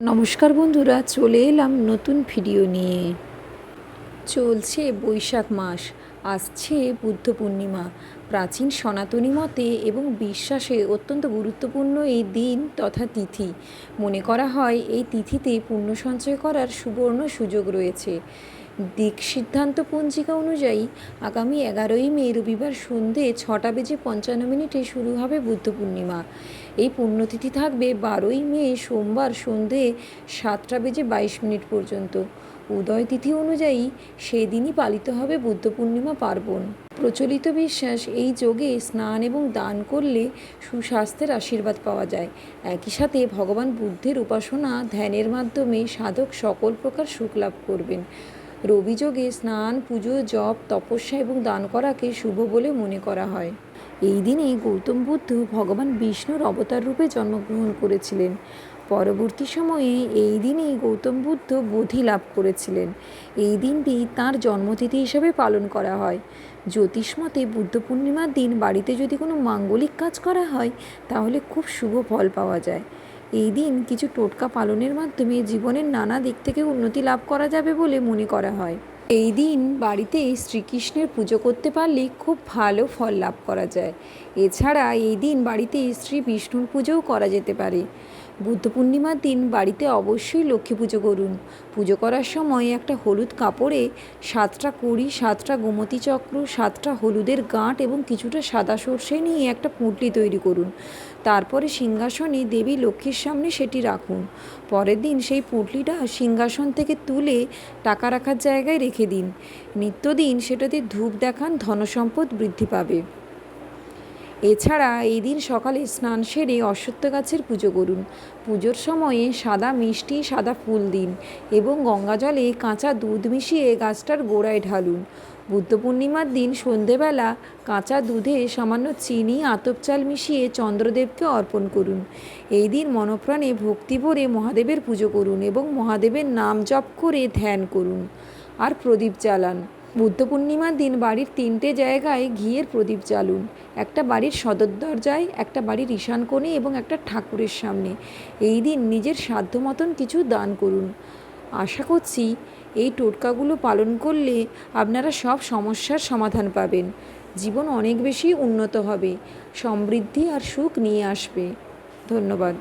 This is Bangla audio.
নমস্কার বন্ধুরা, চলে এলাম নতুন ভিডিও নিয়ে। চলছে বৈশাখ মাস, আসছে বুদ্ধ পূর্ণিমা। প্রাচীন সনাতনী মতে এবং বিশ্বাসে অত্যন্ত গুরুত্বপূর্ণ এই দিন তথা তিথি। মনে করা হয় এই তিথিতে পুণ্য সঞ্চয় করার সুবর্ণ সুযোগ রয়েছে। দিক সিদ্ধান্ত পঞ্জিকা অনুযায়ী আগামী এগারোই মে রবিবার সন্ধে ছটা বেজে পঞ্চান্ন মিনিটে শুরু হবে বুদ্ধ পূর্ণিমা। এই পুণ্যতিথি থাকবে বারোই মে সোমবার সন্ধে সাতটা বেজে বাইশ মিনিট পর্যন্ত। উদয় তিথি অনুযায়ী সেদিনই পালিত হবে বুদ্ধ পূর্ণিমা পার্বণ। প্রচলিত বিশ্বাস, এই যোগে স্নান এবং দান করলে সুস্বাস্থ্যের আশীর্বাদ পাওয়া যায়। একই সাথে ভগবান বুদ্ধের উপাসনা, ধ্যানের মাধ্যমে সাধক সকল প্রকার সুখ লাভ করবেন। রবিযোগে স্নান, পুজো, জপ, তপস্যা এবং দান করাকে শুভ বলে মনে করা হয়। এই দিনে গৌতম বুদ্ধ ভগবান বিষ্ণুর অবতার রূপে জন্মগ্রহণ করেছিলেন। পরবর্তী সময়ে এই দিনেই গৌতম বুদ্ধ বোধি লাভ করেছিলেন। এই দিনটি তাঁর জন্মতিথি হিসেবে পালন করা হয়। জ্যোতিষমতে বুদ্ধ পূর্ণিমার দিন বাড়িতে যদি কোনো মাঙ্গলিক কাজ করা হয়, তাহলে খুব শুভ ফল পাওয়া যায়। এই দিন কিছু টোটকা পালনের মাধ্যমে জীবনের নানা দিক থেকে উন্নতি লাভ করা যাবে বলে মনে করা হয়। এই দিন বাড়িতে শ্রীকৃষ্ণের পুজো করতে পারলে খুব ভালো ফল লাভ করা যায়। এছাড়া এই দিন বাড়িতে শ্রী বিষ্ণুর পুজোও করা যেতে পারে। বুদ্ধ পূর্ণিমার দিন বাড়িতে অবশ্যই লক্ষ্মী পুজো করুন। পুজো করার সময় একটা হলুদ কাপড়ে সাতটা কুড়ি, সাতটা গোমতী চক্র, সাতটা হলুদের গাঁট এবং কিছুটা সাদা সর্ষে নিয়ে একটা পুঁটলি তৈরি করুন। তারপরে সিংহাসনে দেবী লক্ষ্মীর সামনে সেটি রাখুন। পরের দিন সেই পুঁটলিটা সিংহাসন থেকে তুলে টাকা রাখার জায়গায় রেখে দিন। নিত্যদিন সেটাতে ধূপ দেখান, ধনসম্পদ বৃদ্ধি পাবে। এছাড়া এই দিন সকালে স্নান সেরে অশ্বত্থ গাছের পুজো করুন। পুজোর সময়ে সাদা মিষ্টি, সাদা ফুল দিন এবং গঙ্গা জলে কাঁচা দুধ মিশিয়ে গাছটার গোড়ায় ঢালুন। বুদ্ধ পূর্ণিমার দিন সন্ধেবেলা কাঁচা দুধে সামান্য চিনি, আতপ চাল মিশিয়ে চন্দ্রদেবকে অর্পণ করুন। এই দিন মনপ্রাণে ভক্তি ভরে মহাদেবের পুজো করুন এবং মহাদেবের নাম জপ করে ধ্যান করুন। আর প্রদীপ জ্বালান। বুদ্ধ পূর্ণিমার দিন বাড়ির তিনটে জায়গায় ঘিয়ের প্রদীপ জ্বালুন। একটা বাড়ির সদর দরজায়, একটা বাড়ির ঈশান কোণে এবং একটা ঠাকুরের সামনে। এই দিন নিজের সাধ্য মতন কিছু দান করুন। আশা করছি এই টোটকাগুলো পালন করলে আপনারা সব সমস্যার সমাধান পাবেন। জীবন অনেক বেশি উন্নত হবে। সমৃদ্ধি আর সুখ নিয়ে আসবে। ধন্যবাদ।